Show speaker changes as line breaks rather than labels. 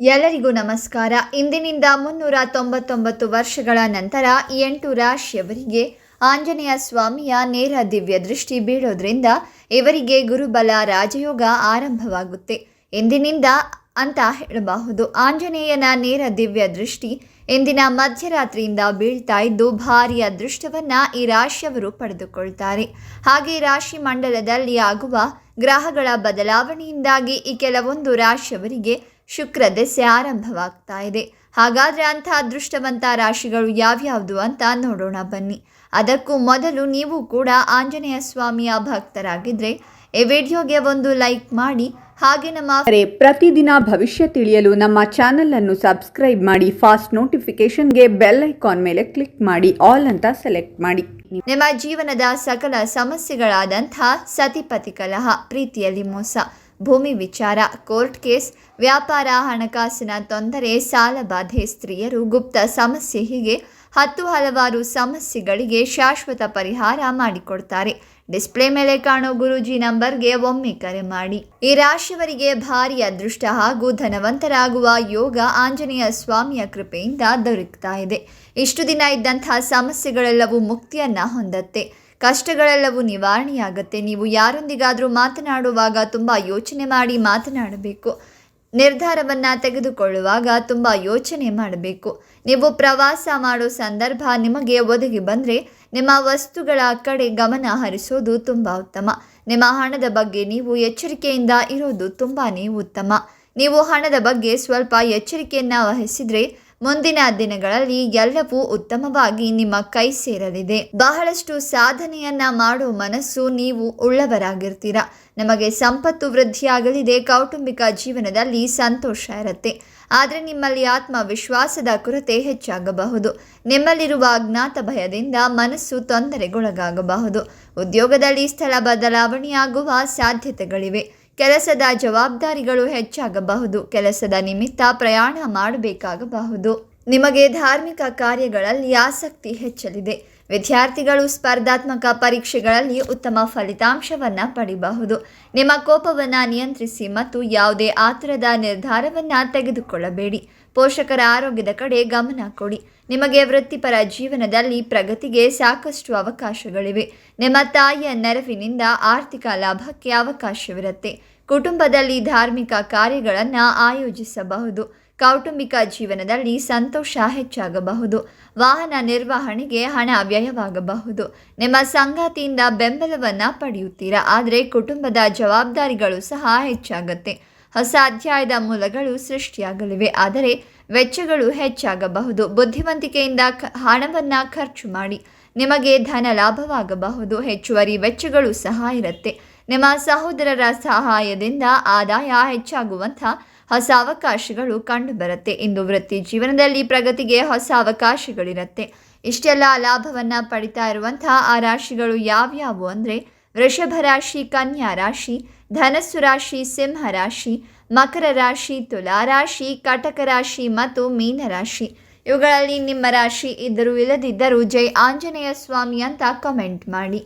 ಎಲ್ಲರಿಗೂ ನಮಸ್ಕಾರ. ಇಂದಿನಿಂದ ಮುನ್ನೂರ ತೊಂಬತ್ತೊಂಬತ್ತು ವರ್ಷಗಳ ನಂತರ ಎಂಟು ರಾಶಿಯವರಿಗೆ ಆಂಜನೇಯ ಸ್ವಾಮಿಯ ನೇರ ದಿವ್ಯ ದೃಷ್ಟಿ ಬೀಳೋದ್ರಿಂದ ಇವರಿಗೆ ಗುರುಬಲ ರಾಜಯೋಗ ಆರಂಭವಾಗುತ್ತೆ. ಇಂದಿನಿಂದ ಅಂತ ಹೇಳಬಹುದು. ಆಂಜನೇಯನ ನೇರ ದಿವ್ಯ ದೃಷ್ಟಿ ಇಂದಿನ ಮಧ್ಯರಾತ್ರಿಯಿಂದ ಬೀಳ್ತಾ ಇದ್ದು ಭಾರಿ ಅದೃಷ್ಟವನ್ನು ಈ ರಾಶಿಯವರು ಪಡೆದುಕೊಳ್ತಾರೆ. ಹಾಗೆ ರಾಶಿ ಮಂಡಲದಲ್ಲಿ ಆಗುವ ಗ್ರಹಗಳ ಬದಲಾವಣೆಯಿಂದಾಗಿ ಈ ಕೆಲವೊಂದು ರಾಶಿಯವರಿಗೆ ಶುಕ್ರ ದೆಸೆ ಆರಂಭವಾಗ್ತಾ ಇದೆ. ಹಾಗಾದರೆ ಅಂಥ ಅದೃಷ್ಟವಂತ ರಾಶಿಗಳು ಯಾವ್ಯಾವುದು ಅಂತ ನೋಡೋಣ ಬನ್ನಿ. ಅದಕ್ಕೂ ಮೊದಲು ನೀವು ಕೂಡ ಆಂಜನೇಯ ಸ್ವಾಮಿಯ ಭಕ್ತರಾಗಿದ್ದರೆ ಈ ವಿಡಿಯೋಗೆ ಒಂದು ಲೈಕ್ ಮಾಡಿ ಹಾಗೆ ನಮ್ಮ
ಪ್ರತಿದಿನ ಭವಿಷ್ಯ ತಿಳಿಯಲು ನಮ್ಮ ಚಾನೆಲ್ ಅನ್ನು ಸಬ್ಸ್ಕ್ರೈಬ್ ಮಾಡಿ ಫಾಸ್ಟ್ ನೋಟಿಫಿಕೇಶನ್ಗೆ ಬೆಲ್ ಐಕಾನ್ ಮೇಲೆ ಕ್ಲಿಕ್ ಮಾಡಿ ಆಲ್ ಅಂತ ಸೆಲೆಕ್ಟ್ ಮಾಡಿ.
ನಿಮ್ಮ ಜೀವನದ ಸಕಲ ಸಮಸ್ಯೆಗಳಾದಂಥ ಸತಿಪತಿ ಕಲಹ ಪ್ರೀತಿಯಲ್ಲಿ ಮೋಸ ಭೂಮಿ ವಿಚಾರ, ಕೋರ್ಟ್ ಕೇಸ್, ವ್ಯಾಪಾರ, ಹಣಕಾಸಿನ ತೊಂದರೆ ಸಾಲಬಾಧೆ ಸ್ತ್ರೀಯರು ಗುಪ್ತ ಸಮಸ್ಯೆ ಹೀಗೆ ಹತ್ತು ಹಲವಾರು ಸಮಸ್ಯೆಗಳಿಗೆ ಶಾಶ್ವತ ಪರಿಹಾರ ಮಾಡಿಕೊಡ್ತಾರೆ. ಡಿಸ್ಪ್ಲೇ ಮೇಲೆ ಕಾಣೋ ಗುರೂಜಿ ನಂಬರ್ಗೆ ಒಮ್ಮೆ ಕರೆ ಮಾಡಿ. ಈ ರಾಶಿಯವರಿಗೆ ಭಾರಿ ಅದೃಷ್ಟ ಹಾಗೂ ಧನವಂತರಾಗುವ ಯೋಗ ಆಂಜನೇಯ ಸ್ವಾಮಿಯ ಕೃಪೆಯಿಂದ ದೊರಕ್ತಾ ಇದೆ. ಇಷ್ಟು ದಿನ ಇದ್ದಂತಹ ಸಮಸ್ಯೆಗಳೆಲ್ಲವೂ ಮುಕ್ತಿಯನ್ನ ಹೊಂದತ್ತೆ. ಕಷ್ಟಗಳೆಲ್ಲವೂ ನಿವಾರಣೆಯಾಗತ್ತೆ. ನೀವು ಯಾರೊಂದಿಗಾದರೂ ಮಾತನಾಡುವಾಗ ತುಂಬ ಯೋಚನೆ ಮಾಡಿ ಮಾತನಾಡಬೇಕು. ನಿರ್ಧಾರವನ್ನು ತೆಗೆದುಕೊಳ್ಳುವಾಗ ತುಂಬ ಯೋಚನೆ ಮಾಡಬೇಕು. ನೀವು ಪ್ರವಾಸ ಮಾಡೋ ಸಂದರ್ಭ ನಿಮಗೆ ಒದಗಿ ಬಂದರೆ ನಿಮ್ಮ ವಸ್ತುಗಳ ಕಡೆ ಗಮನ ಹರಿಸೋದು ತುಂಬ ಉತ್ತಮ. ನಿಮ್ಮ ಹಣದ ಬಗ್ಗೆ ನೀವು ಎಚ್ಚರಿಕೆಯಿಂದ ಇರೋದು ತುಂಬಾ ಉತ್ತಮ. ನೀವು ಹಣದ ಬಗ್ಗೆ ಸ್ವಲ್ಪ ಎಚ್ಚರಿಕೆಯನ್ನು ವಹಿಸಿದರೆ ಮುಂದಿನ ದಿನಗಳಲ್ಲಿ ಎಲ್ಲವೂ ಉತ್ತಮವಾಗಿ ನಿಮ್ಮ ಕೈ ಸೇರಲಿದೆ. ಬಹಳಷ್ಟು ಸಾಧನೆಯನ್ನ ಮಾಡುವ ಮನಸ್ಸು ನೀವು ಉಳ್ಳವರಾಗಿರ್ತೀರ. ನಮಗೆ ಸಂಪತ್ತು ವೃದ್ಧಿಯಾಗಲಿದೆ, ಕೌಟುಂಬಿಕ ಜೀವನದಲ್ಲಿ ಸಂತೋಷ ಇರುತ್ತೆ. ಆದರೆ ನಿಮ್ಮಲ್ಲಿ ಆತ್ಮವಿಶ್ವಾಸದ ಕೊರತೆ ಹೆಚ್ಚಾಗಬಹುದು. ನಿಮ್ಮಲ್ಲಿರುವ ಅಜ್ಞಾತ ಭಯದಿಂದ ಮನಸ್ಸು ತೊಂದರೆಗೊಳಗಾಗಬಹುದು. ಉದ್ಯೋಗದಲ್ಲಿ ಸ್ಥಳ ಬದಲಾವಣೆಯಾಗುವ ಸಾಧ್ಯತೆಗಳಿವೆ. ಕೆಲಸದ ಜವಾಬ್ದಾರಿಗಳು ಹೆಚ್ಚಾಗಬಹುದು. ಕೆಲಸದ ನಿಮಿತ್ತ ಪ್ರಯಾಣ ಮಾಡಬೇಕಾಗಬಹುದು. ನಿಮಗೆ ಧಾರ್ಮಿಕ ಕಾರ್ಯಗಳಲ್ಲಿ ಆಸಕ್ತಿ ಹೆಚ್ಚಲಿದೆ. ವಿದ್ಯಾರ್ಥಿಗಳು ಸ್ಪರ್ಧಾತ್ಮಕ ಪರೀಕ್ಷೆಗಳಲ್ಲಿ ಉತ್ತಮ ಫಲಿತಾಂಶವನ್ನು ಪಡೆಯಬಹುದು ನಿಮ್ಮ ಕೋಪವನ್ನು ನಿಯಂತ್ರಿಸಿ ಮತ್ತು ಯಾವುದೇ ಆತುರದ ನಿರ್ಧಾರವನ್ನು ತೆಗೆದುಕೊಳ್ಳಬೇಡಿ. ಪೋಷಕರ ಆರೋಗ್ಯದ ಕಡೆ ಗಮನ ಕೊಡಿ. ನಿಮಗೆ ವೃತ್ತಿಪರ ಜೀವನದಲ್ಲಿ ಪ್ರಗತಿಗೆ ಸಾಕಷ್ಟು ಅವಕಾಶಗಳಿವೆ. ನಿಮ್ಮ ತಾಯಿಯ ನೆರವಿನಿಂದ ಆರ್ಥಿಕ ಲಾಭಕ್ಕೆ ಅವಕಾಶವಿರುತ್ತೆ. ಕುಟುಂಬದಲ್ಲಿ ಧಾರ್ಮಿಕ ಕಾರ್ಯಗಳನ್ನು ಆಯೋಜಿಸಬಹುದು. ಕೌಟುಂಬಿಕ ಜೀವನದಲ್ಲಿ ಸಂತೋಷ ಹೆಚ್ಚಾಗಬಹುದು. ವಾಹನ ನಿರ್ವಹಣೆಗೆ ಹಣ ವ್ಯಯವಾಗಬಹುದು. ನಿಮ್ಮ ಸಂಗಾತಿಯಿಂದ ಬೆಂಬಲವನ್ನು ಪಡೆಯುತ್ತೀರಾ? ಆದರೆ ಕುಟುಂಬದ ಜವಾಬ್ದಾರಿಗಳು ಸಹ ಹೆಚ್ಚಾಗತ್ತೆ. ಹೊಸ ಅಧ್ಯಾಯದ ಮೂಲಗಳು ಸೃಷ್ಟಿಯಾಗಲಿವೆ. ಆದರೆ ವೆಚ್ಚಗಳು ಹೆಚ್ಚಾಗಬಹುದು. ಬುದ್ಧಿವಂತಿಕೆಯಿಂದ ಹಣವನ್ನು ಖರ್ಚು ಮಾಡಿ. ನಿಮಗೆ ಧನ ಲಾಭವಾಗಬಹುದು. ಹೆಚ್ಚುವರಿ ವೆಚ್ಚಗಳು ಸಹ ಇರುತ್ತೆ. ನಿಮ್ಮ ಸಹೋದರರ ಸಹಾಯದಿಂದ ಆದಾಯ ಹೆಚ್ಚಾಗುವಂಥ ಹೊಸ ಅವಕಾಶಗಳು ಕಂಡುಬರುತ್ತೆ. ಇಂದು ವೃತ್ತಿ ಜೀವನದಲ್ಲಿ ಪ್ರಗತಿಗೆ ಹೊಸ ಅವಕಾಶಗಳಿರುತ್ತೆ. ಇಷ್ಟೆಲ್ಲ ಲಾಭವನ್ನು ಪಡಿತಾ ಇರುವಂಥ ಆ ರಾಶಿಗಳು ಯಾವ್ಯಾವು ಅಂದರೆ ವೃಷಭ ರಾಶಿ, ಕನ್ಯಾ ರಾಶಿ, ಧನಸ್ಸು ರಾಶಿ, ಸಿಂಹ ರಾಶಿ, ಮಕರ ರಾಶಿ, ತುಲಾ ರಾಶಿ, ಕಟಕ ರಾಶಿ ಮತ್ತು ಮೀನ ರಾಶಿ. ಇವುಗಳಲ್ಲಿ ನಿಮ್ಮ ರಾಶಿ ಇದ್ದರೂ ಇಲ್ಲದಿದ್ದರೂ ಜೈ ಆಂಜನೇಯ ಸ್ವಾಮಿ ಅಂತ ಕಮೆಂಟ್ ಮಾಡಿ.